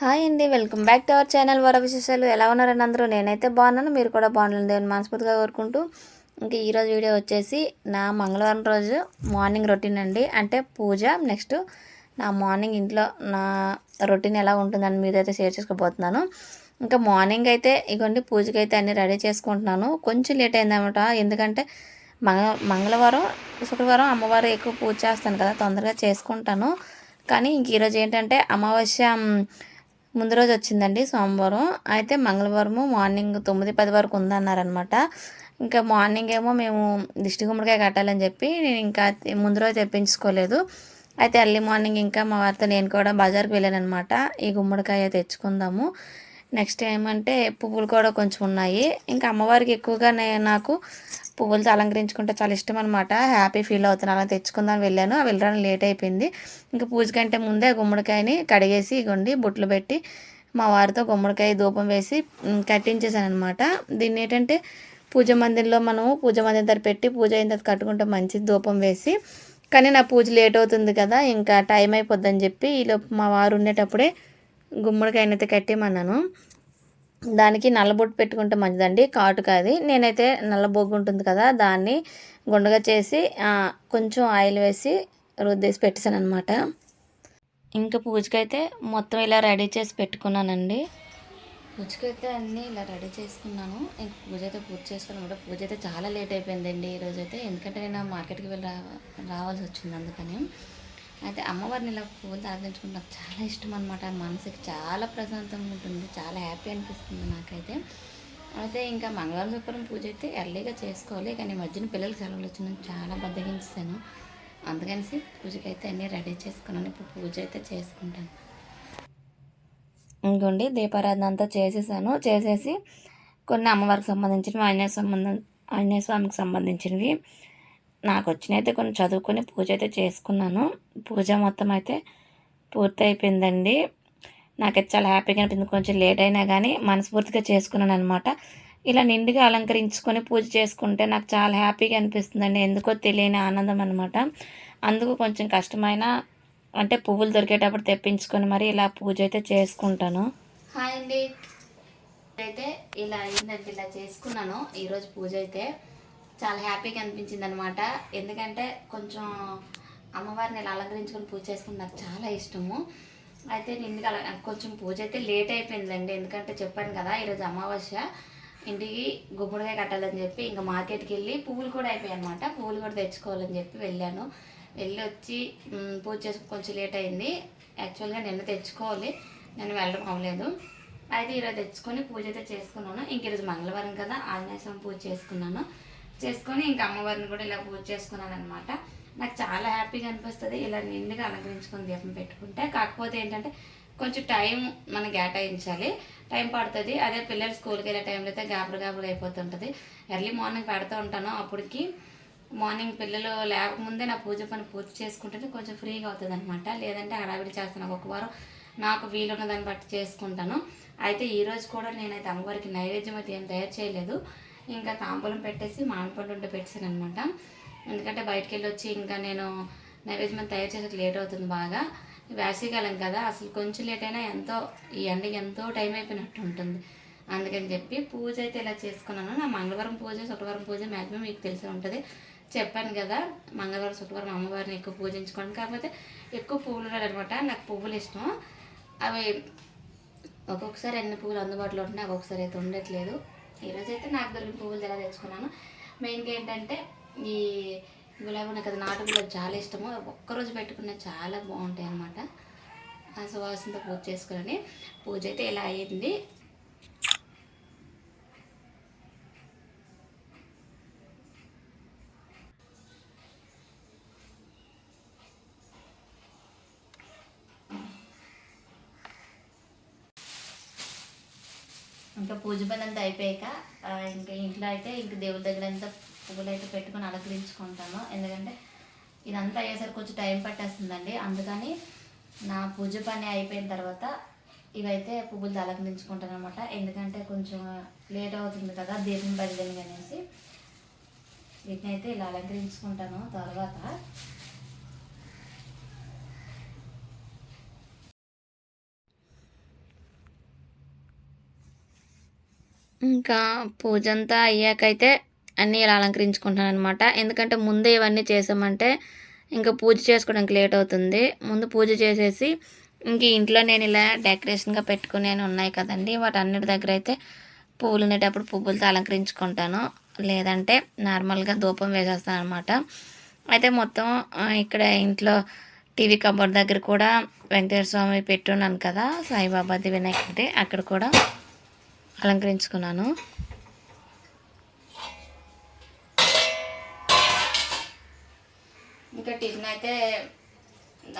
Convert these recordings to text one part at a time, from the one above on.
Hi అండి welcome back to our channel వర విశేషాలు. ఎలా ఉన్నారని అందరూ? నేనైతే బాగున్నాను మీరు కూడా బాగున్నాను దేవుని మనస్ఫూర్తిగా కోరుకుంటూ. ఇంకా ఈరోజు వీడియో వచ్చేసి నా మంగళవారం రోజు మార్నింగ్ రొటీన్ అండి. అంటే పూజ నెక్స్ట్ నా మార్నింగ్ ఇంట్లో నా రొటీన్ ఎలా ఉంటుందని మీరు అయితే షేర్ చేసుకోబోతున్నాను. ఇంకా మార్నింగ్ అయితే ఇగోండి పూజకి అయితే అన్నీ రెడీ చేసుకుంటున్నాను. కొంచెం లేట్ అయిందన్నమాట ఎందుకంటే మంగ మంగళవారం శుక్రవారం అమ్మవారు ఎక్కువ పూజ చేస్తాను కదా తొందరగా చేసుకుంటాను. కానీ ఇంక ఈరోజు ఏంటంటే అమావాస్య ముందు రోజు వచ్చిందండి సోమవారం. అయితే మంగళవారము మార్నింగ్ తొమ్మిది పది వరకు ఉందన్నారనమాట ఇంకా మార్నింగ్ ఏమో మేము దిష్టి గుమ్మడికాయ కట్టాలని చెప్పి నేను ఇంకా ముందు రోజు తెప్పించుకోలేదు. అయితే ఎర్లీ మార్నింగ్ ఇంకా మా వారితో నేను కూడా బజార్కి వెళ్ళాను అనమాట ఈ గుమ్మడికాయ తెచ్చుకుందాము. నెక్స్ట్ ఏమంటే పువ్వులు కూడా కొంచెం ఉన్నాయి. ఇంకా అమ్మవారికి ఎక్కువగా నాకు పువ్వులతో అలంకరించుకుంటే చాలా ఇష్టం అనమాట హ్యాపీ ఫీల్ అవుతున్నాను. అలా తెచ్చుకుందాం వెళ్ళాను. ఆ వెళ్ళడానికి లేట్ అయిపోయింది. ఇంకా పూజ కంటే ముందే గుమ్మడికాయని కడిగేసి ఇగొండి బుట్లు పెట్టి మా వారితో గుమ్మడికాయ ధూపం వేసి కట్టించేసాను అనమాట దీన్ని ఏంటంటే పూజ మందిరంలో మనము పూజ మందిరం దగ్గర పెట్టి పూజ అయిన తర్వాత కట్టుకుంటే మంచి ధూపం వేసి. కానీ నా పూజ లేట్ అవుతుంది కదా. ఇంకా టైం అయిపోద్దని చెప్పి ఈలోపు మా వారు ఉండేటప్పుడే గుమ్మడికాయనైతే కట్టేమన్నాను దానికి నల్లబొట్టు పెట్టుకుంటే మంచిదండి. కాటు కాదు. నేనైతే నల్ల బొగ్గు ఉంటుంది కదా దాన్ని గుండగా చేసి కొంచెం ఆయిల్ వేసి రుద్దేసి పెట్టేశాను అనమాట ఇంకా పూజకైతే మొత్తం ఇలా రెడీ చేసి పెట్టుకున్నానండి. పూజకైతే అన్నీ ఇలా రెడీ చేసుకున్నాను. ఇంక పూజ అయితే పూజ చేసుకున్నాను పూజ అయితే చాలా లేట్ అయిపోయిందండి. ఈరోజైతే ఎందుకంటే నేను మార్కెట్కి వెళ్ళి రా రావాల్సి వచ్చింది అందుకని. అయితే అమ్మవారిని ఇలా పువ్వులు అలంకరించుకుంటే నాకు చాలా ఇష్టం అనమాట మనసుకి చాలా ప్రశాంతంగా ఉంటుంది. చాలా హ్యాపీ అనిపిస్తుంది నాకైతే. అయితే ఇంకా మంగళవారం శుక్రం పూజ అయితే ఎర్లీగా చేసుకోవాలి. కానీ మధ్యన పిల్లలకి సెలవులు వచ్చిన చాలా బద్దగించాను అందుకనేసి పూజకి అయితే అన్నీ రెడీ చేసుకున్నాను. ఇప్పుడు పూజ అయితే చేసుకుంటాను. ఇంకోండి దీపారాధన అంతా చేసేసాను. చేసేసి కొన్ని అమ్మవారికి సంబంధించినవి ఆంజనేయ సంబంధం ఆంజనేయ స్వామికి సంబంధించినవి నాకు వచ్చినైతే కొన్ని చదువుకొని పూజ అయితే చేసుకున్నాను. పూజ మొత్తం అయితే పూర్తి అయిపోయిందండి నాకైతే చాలా హ్యాపీగా అనిపించింది. కొంచెం లేట్ అయినా కానీ మనస్ఫూర్తిగా చేసుకున్నాను అనమాట ఇలా నిండుగా అలంకరించుకొని పూజ చేసుకుంటే నాకు చాలా హ్యాపీగా అనిపిస్తుందండి. ఎందుకో తెలియని ఆనందం అనమాట అందుకు కొంచెం కష్టమైన అంటే పువ్వులు దొరికేటప్పుడు తెప్పించుకొని మరి ఇలా పూజ అయితే చేసుకుంటాను. హాయ్ అండి. అయితే ఇలా అయిందండి. ఇలా చేసుకున్నాను. ఈరోజు పూజ అయితే చాలా హ్యాపీగా అనిపించింది అనమాట ఎందుకంటే కొంచెం అమ్మవారిని ఇలా అలంకరించుకొని పూజ చేసుకుని నాకు చాలా ఇష్టము. అయితే నిండుగా అలా కొంచెం పూజ అయితే లేట్ అయిపోయిందండి. ఎందుకంటే చెప్పాను కదా ఈరోజు అమావాస్య. ఇంటికి గుమ్మడికాయ కట్టాలని చెప్పి ఇంకా మార్కెట్కి వెళ్ళి పువ్వులు కూడా అయిపోయాయి అనమాట పువ్వులు కూడా తెచ్చుకోవాలని చెప్పి వెళ్ళాను. వెళ్ళి వచ్చి పూజ చేసి కొంచెం లేట్ అయింది. యాక్చువల్గా నిన్న తెచ్చుకోవాలి. నేను వెళ్ళడం అవ్వలేదు. అయితే ఈరోజు తెచ్చుకొని పూజ అయితే చేసుకున్నాను. ఇంక ఈరోజు మంగళవారం కదా ఆంజనేయ స్వామి పూజ చేసుకున్నాను. చేసుకొని ఇంకా అమ్మవారిని కూడా ఇలా పూజ చేసుకున్నాను అనమాట నాకు చాలా హ్యాపీగా అనిపిస్తుంది ఇలా నిండుగా అలంకరించుకొని దీపం పెట్టుకుంటే. కాకపోతే ఏంటంటే కొంచెం టైం మనం కేటాయించాలి. టైం పడుతుంది. అదే పిల్లలు స్కూల్కి వెళ్ళే టైంలో అయితే గాబరు గాబరు అయిపోతుంటుంది. ఎర్లీ మార్నింగ్ పెడుతూ ఉంటాను. అప్పటికి మార్నింగ్ పిల్లలు లేకముందే నా పూజ పని పూర్తి చేసుకుంటే కొంచెం ఫ్రీగా అవుతుంది అనమాట లేదంటే హడావిడి చేస్తాను. ఒక వారం నాకు వీలున్న దాన్ని బట్టి చేసుకుంటాను. అయితే ఈరోజు కూడా నేనైతే అమ్మవారికి నైవేద్యం అయితే ఏం తయారు చేయలేదు. ఇంకా తాంబూలం పెట్టేసి మామిడిపండు ఉంటే పెట్టాను అనమాట ఎందుకంటే బయటికి వెళ్ళి వచ్చి ఇంకా నేను నైవేద్యం తయారు చేసేకి లేట్ అవుతుంది బాగా. వేసవికాలం కదా అసలు కొంచెం లేట్ అయినా ఎంతో ఈ ఎండకి ఎంతో టైం అయిపోయినట్టు ఉంటుంది. అందుకని చెప్పి పూజ అయితే ఇలా చేసుకున్నాను. నా మంగళవారం పూజ శుక్రవారం పూజ మ్యాక్సిమం మీకు తెలిసే ఉంటుంది. చెప్పాను కదా మంగళవారం శుక్రవారం అమ్మవారిని ఎక్కువ పూజించుకోండి కాకపోతే ఎక్కువ పువ్వులు అనమాట నాకు పువ్వులు ఇష్టం. అవి ఒక్కొక్కసారి ఎన్ని పువ్వులు అందుబాటులో ఉంటున్నాయి ఒక్కొక్కసారి అయితే ఉండట్లేదు. ఈరోజు అయితే నాకు దొరికిన పువ్వులు జల తెచ్చుకున్నాను. మెయిన్గా ఏంటంటే ఈ గులాబీ నాకు అది నాటు గులాబీ చాలా ఇష్టము. ఒక్కరోజు పెట్టుకున్న చాలా బాగుంటాయి అన్నమాట ఆ సువాసనతో పూజ చేసుకుని పూజ అయితే ఇలా అయ్యింది ఇంకా పూజ పని అంతా అయిపోయాక ఇంకా ఇంట్లో అయితే ఇంక దేవుడి దగ్గర అంతా పువ్వులు అయితే పెట్టుకొని అలంకరించుకుంటాను ఎందుకంటే ఇదంతా అయ్యేసరికి కొంచెం టైం పట్టేస్తుందండి. అందుకని నా పూజ పని అయిపోయిన తర్వాత ఇవైతే పువ్వులు అలంకరించుకుంటాను అనమాట ఎందుకంటే కొంచెం లేట్ అవుతుంది కదా దీపం బదిలని అనేసి వీటిని అయితే ఇలా అలంకరించుకుంటాను తర్వాత. ఇంకా పూజ అంతా అయ్యాకైతే అన్నీ ఇలా అలంకరించుకుంటాను అనమాట ఎందుకంటే ముందే ఇవన్నీ చేసామంటే ఇంకా పూజ చేసుకోవడానికి లేట్ అవుతుంది. ముందు పూజ చేసేసి ఇంక ఇంట్లో నేను ఇలా డెకరేషన్గా పెట్టుకునేవి ఉన్నాయి కదండి. వాటి అన్నిటి దగ్గర అయితే పువ్వులు ఉండేటప్పుడు పువ్వులతో అలంకరించుకుంటాను. లేదంటే నార్మల్గా ధూపం వేసేస్తాను అనమాట అయితే మొత్తం ఇక్కడ ఇంట్లో టీవీ కబోర్డ్ దగ్గర కూడా వెంకటేశ్వర స్వామి పెట్టున్నాను కదా సాయిబాబాది వినాయకుడి అక్కడ కూడా అలంకరించుకున్నాను. ఇంకా టిఫిన్ అయితే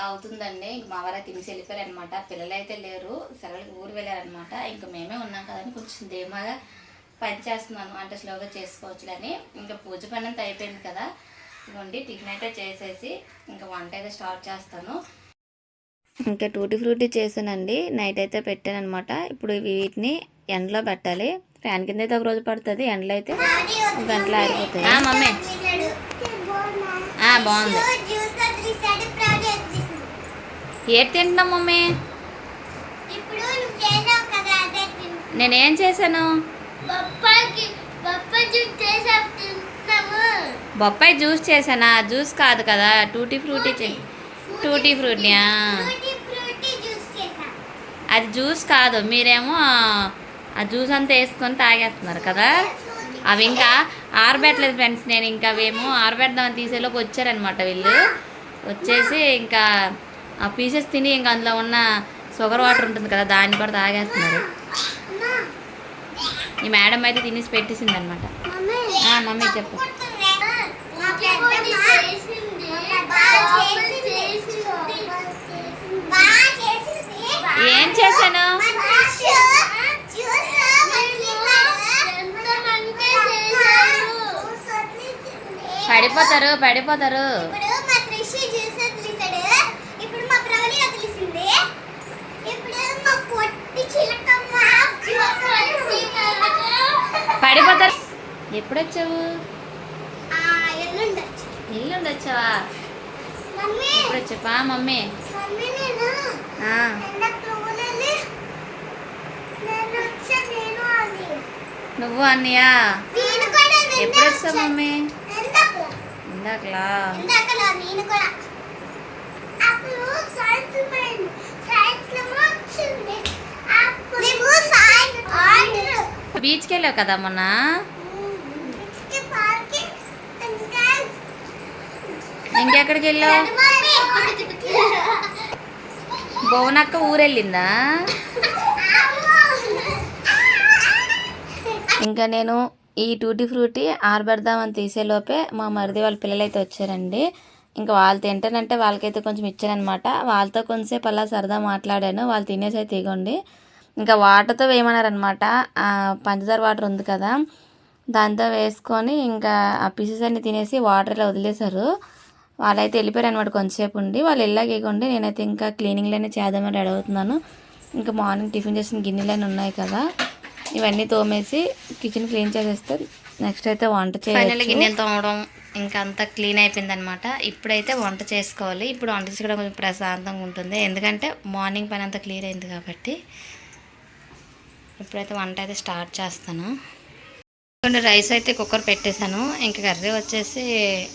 అవుతుందండి. ఇంక మా వారు తినేసి వెళ్ళిపోయారు అనమాట పిల్లలు అయితే లేరు. సెలవులకి ఊరు వెళ్ళారనమాట ఇంకా మేమే ఉన్నాం కదని కొంచెం ధీమాగా పని చేస్తున్నాను. అంటే స్లోగా చేసుకోవచ్చులని. ఇంకా పూజ పని అంతా అయిపోయింది కదా. ఇవ్వండి టిఫిన్ అయితే చేసేసి ఇంకా వంట అయితే స్టార్ట్ చేస్తాను. ఇంకా టూటీ ఫ్రూటీ చేశానండి. నైట్ అయితే పెట్టాను అనమాట ఇప్పుడు వీటిని ఎండలో పెట్టాలి. ఫ్యాన్ కింద అయితే ఒక రోజు పడుతుంది. ఎండలో అయితే ఒక గంటలో మమ్మీ. బాగుంది. ఏది తింటున్నావు మమ్మీ? నేనేం చేశాను? బొప్పాయి జ్యూస్ చేశానా? జ్యూస్ కాదు కదా. టూటీ ఫ్రూటీ టూటీ ఫ్రూటీ అది జ్యూస్ కాదు. మీరేమో ఆ జ్యూస్ అంతా వేసుకొని తాగేస్తున్నారు కదా? అవి ఇంకా ఆరబెట్టలేదు ఫ్రెండ్స్ నేను ఇంకా అవేమో ఆరబెడదామని తీసేలోకి వచ్చారనమాట వీళ్ళు. వచ్చేసి ఇంకా ఆ పీసెస్ తిని ఇంకా అందులో ఉన్న షుగర్ వాటర్ ఉంటుంది కదా దాన్ని కూడా తాగేస్తున్నారు. ఈ మేడం అయితే తినేసి పెట్టేసింది అనమాట మమ్మీ చెప్పు మా పెద్దమ్మ చేసింది బాగా చేసింది బాగా చేసింది ఏం చేశాను మా జ్యూస్ జ్యూస్ ఎంతమంది చేశారు పడిపోతారు పడిపోతారు ఇప్పుడు మా త్రిషి జ్యూస్ వదిలేసాడు ఇప్పుడు మా ప్రవళి వదిలేసింది ఇప్పుడు మా పొట్టి చిలకమ్మ జ్యూస్ వదిలేసాడు. పడిపోతారు. ఎప్పుడు వచ్చావు. ఎల్లుండి వచ్చావా మమ్మీ. ఎప్పుడు వచ్చావా మమ్మీ నువ్వు అన్నయ్యా? ఎప్పుడు వచ్చావు వచ్చా. మమ్మీ? ఇందాకలా? బీచ్కి వెళ్ళావు కదా మొన్న? ఇంకెక్కడికి వెళ్ళావు? భువనక్క ఊరెళ్ళిందా? ఇంకా నేను ఈ టూటీ ఫ్రూటీ ఆరబెడదామని తీసేలోపే మా మరిది వాళ్ళ పిల్లలు అయితే వచ్చారండి. ఇంకా వాళ్ళు తింటానంటే వాళ్ళకైతే కొంచెం ఇచ్చానమాట వాళ్ళతో కొంచెంసేపు అలా సరదా మాట్లాడాను. వాళ్ళు తినేసి అయితే ఇగోండి ఇంకా వాటర్తో వేయమన్నారనమాట పంచదార వాటర్ ఉంది కదా దాంతో వేసుకొని ఇంకా ఆ పీసెస్ అన్ని తినేసి వాటర్లో వదిలేశారు. వాళ్ళైతే వెళ్ళిపోయారు అనమాట కొంతసేపు ఉండి. వాళ్ళు వెళ్ళాక నేనైతే ఇంకా క్లీనింగ్లోనే చేద్దామని రెడీ అవుతున్నాను. ఇంకా మార్నింగ్ టిఫిన్ చేసిన గిన్నెలన్నీ ఉన్నాయి కదా. ఇవన్నీ తోమేసి కిచెన్ క్లీన్ చేసేస్తే నెక్స్ట్ అయితే వంట చేయాలి గిన్నెలు తోమడం ఇంకా అంతా క్లీన్ అయిపోయింది అనమాట ఇప్పుడైతే వంట చేసుకోవాలి. ఇప్పుడు వంట చేసుకోవడం కొంచెం ప్రశాంతంగా ఉంటుంది. ఎందుకంటే మార్నింగ్ పని అంతా క్లియర్ అయింది కాబట్టి. ఇప్పుడైతే వంట అయితే స్టార్ట్ చేస్తాను. కొన్ని రైస్ అయితే కుక్కర్ పెట్టేశాను. ఇంకా కర్రీ వచ్చేసి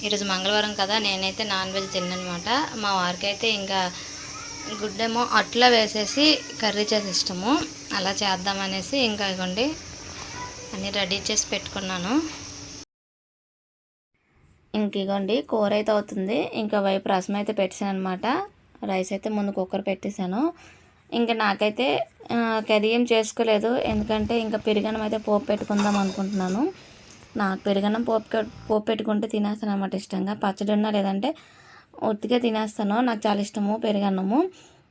ఈరోజు మంగళవారం కదా. నేనైతే నాన్ వెజ్ తిన్ననమాట మా వారికి అయితే ఇంకా గుడ్డేమో అట్లా వేసేసి కర్రీ చేసి ఇష్టము అలా చేద్దామనేసి ఇంకా ఇవ్వండి అన్నీ రెడీ చేసి పెట్టుకున్నాను. ఇంక ఇగోండి కూర అయితే అవుతుంది. ఇంకా వైపు రసం అయితే పెట్టాను అనమాట రైస్ అయితే ముందు కుక్కర్ పెట్టేశాను ఇంకా నాకైతే కర్రీ ఏం చేసుకోలేదు. ఎందుకంటే ఇంకా పెరుగన్నం అయితే పోపు పెట్టుకుందాం అనుకుంటున్నాను. నాకు పెరుగన్నం పోపు పోపు పెట్టుకుంటే తినేస్తాను అనమాట ఇష్టంగా. పచ్చడి ఉన్నా లేదంటే ఉత్తిగా తినేస్తాను. నాకు చాలా ఇష్టము పెరుగన్నము.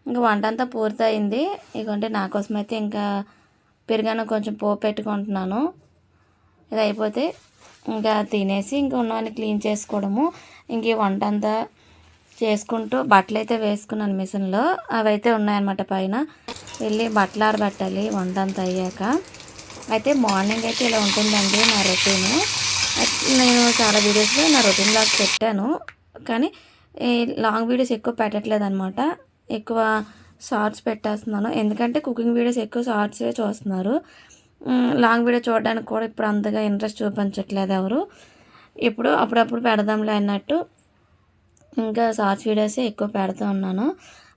ఇంకా వంట అంతా పూర్తయింది. ఇకంటే నా కోసం అయితే ఇంకా పెరుగన్నం కొంచెం పోపు పెట్టుకుంటున్నాను. ఇది అయిపోతే ఇంకా తినేసి ఇంకా ఉన్నవన్నీ క్లీన్ చేసుకోవడము. ఇంక వంట అంతా చేసుకుంటూ బట్టలు అయితే వేసుకున్నాను మిషన్లో. అవి అయితే ఉన్నాయన్నమాట పైన. వెళ్ళి బట్టలు ఆరబెట్టాలి. వంట అంతా అయ్యాక. అయితే మార్నింగ్ అయితే ఇలా ఉంటుందండి నా రొటీన్. నేను చాలా వీడియోస్లో నా రొటీన్ లాగా పెట్టాను. కానీ లాంగ్ వీడియోస్ ఎక్కువ పెట్టట్లేదు అనమాట ఎక్కువ షార్ట్స్ పెట్టేస్తున్నాను. ఎందుకంటే కుకింగ్ వీడియోస్ ఎక్కువ షార్ట్సే చూస్తున్నారు. లాంగ్ వీడియో చూడడానికి కూడా ఇప్పుడు అంతగా ఇంట్రెస్ట్ చూపించట్లేదు ఎవరు. ఇప్పుడు అప్పుడప్పుడు పెడదాంలే అన్నట్టు ఇంకా షార్ట్స్ వీడియోసే ఎక్కువ పెడుతూ ఉన్నాను.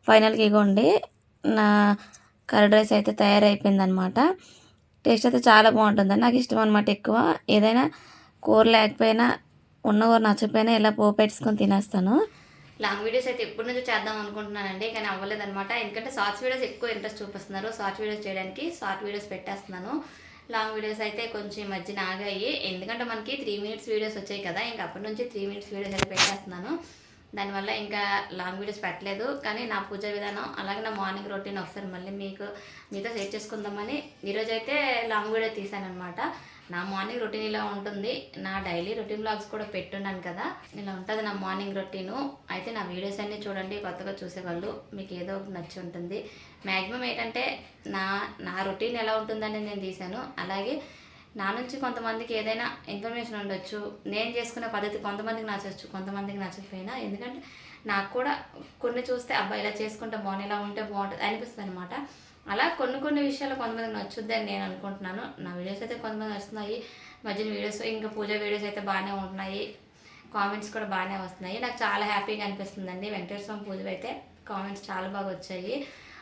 ఫైనల్కి ఇగోండి. నా కర్డ్ రైస్ అయితే తయారైపోయిందనమాట టేస్ట్ అయితే చాలా బాగుంటుంది. నాకు ఇష్టం అనమాట ఎక్కువ. ఏదైనా కూర లేకపోయినా ఉన్న కూర నచ్చకపోయినా ఇలా పోపు పెట్టుకొని తినేస్తాను. లాంగ్ వీడియోస్ అయితే ఎప్పటి నుంచో చేద్దాం అనుకుంటున్నానండి కానీ అవ్వలేదన్నమాట. ఎందుకంటే షార్ట్స్ వీడియోస్ ఎక్కువ ఇంట్రెస్ట్ చూపిస్తున్నారు. షార్ట్ వీడియోస్ చేయడానికి షార్ట్ వీడియోస్ పెట్టేస్తున్నాను. లాంగ్ వీడియోస్ అయితే కొంచెం ఈ మధ్యన ఆగాయి ఎందుకంటే మనకి త్రీ మినిట్స్ వీడియోస్ వచ్చాయి కదా ఇంకా అప్పటి నుంచి త్రీ మినిట్స్ వీడియోస్ అయితే పెట్టేస్తున్నాను. దానివల్ల ఇంకా లాంగ్ వీడియోస్ పెట్టలేదు. కానీ నా పూజ విధానం అలాగే నా మార్నింగ్ రొటీన్ ఒకసారి మళ్ళీ మీకు మీతో షేర్ చేసుకుందామని ఈరోజైతే లాంగ్ వీడియో తీసాను అనమాట నా మార్నింగ్ రొటీన్ ఇలా ఉంటుంది. నా డైలీ రొటీన్ బ్లాగ్స్ కూడా పెట్టున్నాను కదా. ఇలా ఉంటుంది నా మార్నింగ్ రొటీను అయితే నా వీడియోస్ అన్నీ చూడండి కొత్తగా చూసేవాళ్ళు. మీకు ఏదో ఒకటి నచ్చి ఉంటుంది. మ్యాక్సిమం ఏంటంటే నా నా రొటీన్ ఎలా ఉంటుందని నేను తీశాను. అలాగే నా నుంచి కొంతమందికి ఏదైనా ఇన్ఫర్మేషన్ ఉండొచ్చు. నేను చేసుకునే పద్ధతి కొంతమందికి నచ్చచ్చు కొంతమందికి నచ్చకపోయినా. ఎందుకంటే నాకు కూడా కొన్ని చూస్తే అబ్బాయి ఇలా చేసుకుంటే బాగుంది ఇలా ఉంటే బాగుంటుంది అనిపిస్తుంది అనమాట అలా కొన్ని కొన్ని విషయాలు కొంతమంది నచ్చుద్ది అని నేను అనుకుంటున్నాను. నా వీడియోస్ అయితే కొంతమంది వస్తున్నాయి మధ్యన వీడియోస్ ఇంకా పూజ వీడియోస్ అయితే బాగానే ఉంటున్నాయి. కామెంట్స్ కూడా బాగానే వస్తున్నాయి. నాకు చాలా హ్యాపీగా అనిపిస్తుందండి వెంకటేశ్వర స్వామి పూజ అయితే. కామెంట్స్ చాలా బాగా వచ్చాయి.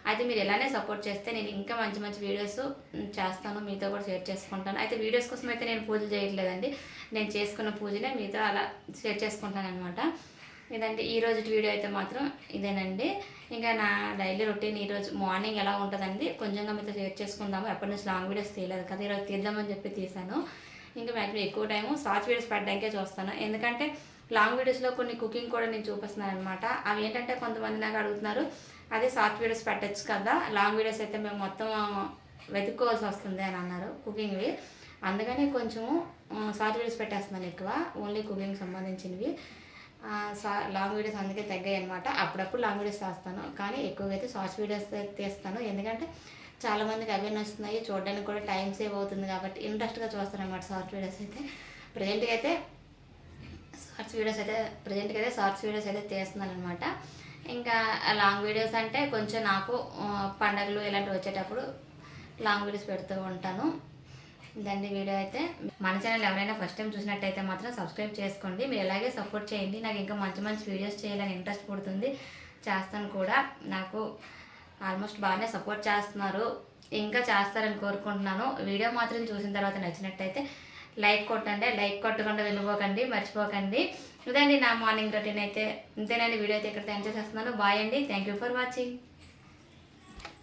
అయితే మీరు ఇలానే సపోర్ట్ చేస్తే నేను ఇంకా మంచి మంచి వీడియోస్ చేస్తాను. మీతో కూడా షేర్ చేసుకుంటాను. అయితే వీడియోస్ కోసం అయితే నేను పూజలు చేయట్లేదండి. నేను చేసుకున్న పూజనే మీతో అలా షేర్ చేసుకుంటాను అనమాట లేదంటే ఈ రోజు వీడియో అయితే మాత్రం ఇదేనండి. ఇంకా నా డైలీ రొటీన్ ఈరోజు మార్నింగ్ ఎలా ఉంటుందండి కొంచెంగా మీతో షేర్ చేసుకుందాము. ఎప్పటి నుంచి లాంగ్ వీడియోస్ తీయలేదు కదా ఈరోజు తీద్దామని చెప్పి తీసాను ఇంకా మ్యాక్సిమం ఎక్కువ టైము షార్ట్ వీడియోస్ పెట్టడానికే చూస్తాను. ఎందుకంటే లాంగ్ వీడియోస్లో కొన్ని కుకింగ్ కూడా నేను చూపిస్తున్నాను అనమాట అవి ఏంటంటే కొంతమంది నాకు అడుగుతున్నారు అదే షార్ట్ వీడియోస్ పెట్టచ్చు కదా లాంగ్ వీడియోస్ అయితే మేము మొత్తం వెతుక్కోవాల్సి వస్తుంది అని అన్నారు కుకింగ్వి. అందుకనే కొంచెము షార్ట్ వీడియోస్ పెట్టేస్తున్నాను ఎక్కువ ఓన్లీ కుకింగ్ సంబంధించినవి. లాంగ్ వీడియోస్ అందుకే తగ్గాయి అనమాట అప్పుడప్పుడు లాంగ్ వీడియోస్ చేస్తాను. కానీ ఎక్కువగా అయితే షార్ట్స్ వీడియోస్ తీస్తాను. ఎందుకంటే చాలామందికి అవే నచ్చుతున్నాయి చూడడానికి కూడా టైం సేవ్ అవుతుంది కాబట్టి ఇంట్రెస్ట్గా చూస్తాను అనమాట షార్ట్స్ వీడియోస్ అయితే. ప్రజెంట్గా అయితే షార్ట్స్ వీడియోస్ అయితే ప్రజెంట్గా అయితే షార్ట్స్ వీడియోస్ అయితే తీస్తున్నాను అనమాట ఇంకా లాంగ్ వీడియోస్ అంటే కొంచెం నాకు పండగలు ఇలాంటివి వచ్చేటప్పుడు లాంగ్ వీడియోస్ పెడుతూ ఉంటాను. ఇదండి వీడియో అయితే. మన ఛానల్ ఎవరైనా ఫస్ట్ టైం చూసినట్టయితే మాత్రం సబ్స్క్రైబ్ చేసుకోండి. మీరు ఎలాగే సపోర్ట్ చేయండి. నాకు ఇంకా మంచి మంచి వీడియోస్ చేయాలని ఇంట్రెస్ట్ పుడుతుంది. చేస్తాను కూడా. నాకు ఆల్మోస్ట్ బాగానే సపోర్ట్ చేస్తున్నారు. ఇంకా చేస్తారని కోరుకుంటున్నాను. వీడియో మాత్రం చూసిన తర్వాత నచ్చినట్టయితే లైక్ కొట్టండి. లైక్ కొట్టకుండా వెళ్ళిపోకండి. మర్చిపోకండి. ఇదండి నా మార్నింగ్ రొటీన్ అయితే. ఇంతేనండి. వీడియో అయితే ఇక్కడ ఎంజాయ్ చేస్తున్నాను బాయ్ అండి. Thank you for watching